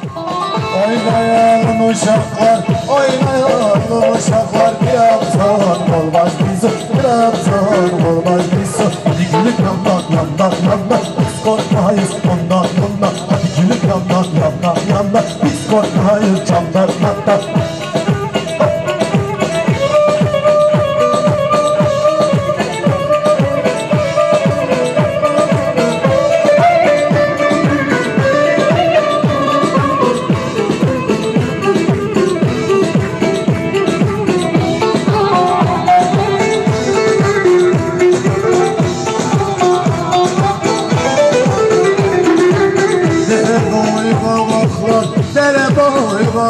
Oynayalım uşaklar, oynayalım uşaklar Trabzon olmaz bizim, Trabzon olmaz bizim Hadi gülüm yandan yandan yandan. Biz korkmayız ondan bundan Hadi gülüm yandan yandan yandan Biz korkmayız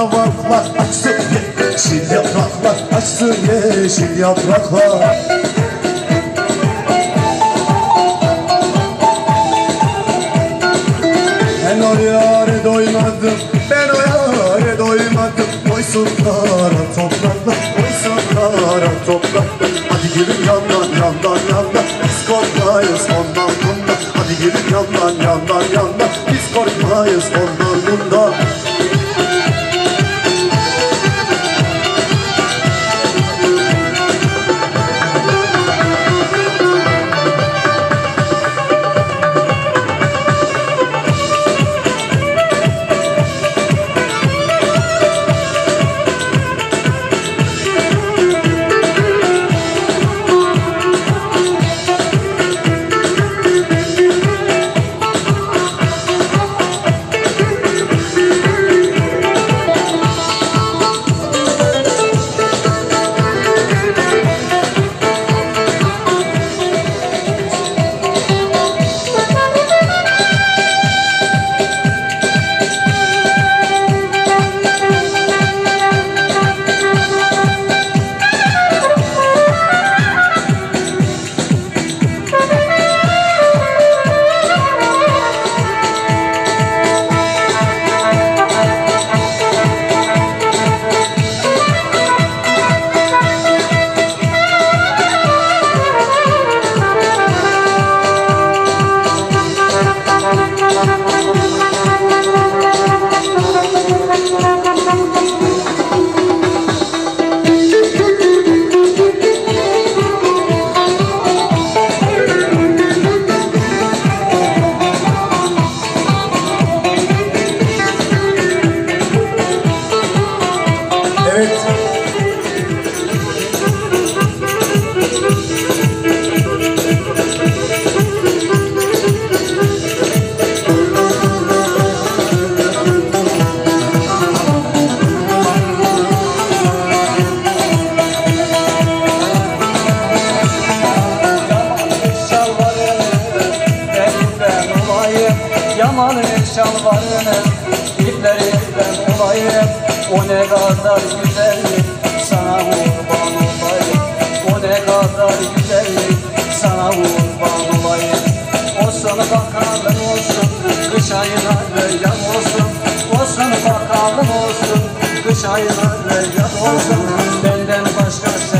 boy kavaklar Açsın yeşil yapraklar, açsın yeşil yapraklar Ben o yâre doymadım, ben o yâre doymadım. Boysunlara topraklar, boysunlara topraklar. Hadi gelin yandan yandan yandan. Biz korkmayız ondan bundan. Hadi gelin yandan yandan yandan. Biz korkmayız ondan bundan Şalvarını İplerinden olayım. O ne kadar güzellik Sana kurban olayım. O ne kadar güzellik Sana kurban olayım. Olsun bakalım olsun Kış ayına böyle olsun. Olsun bakalım olsun Kış ayına böyle olsun. Benden başka seversen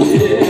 Yeah.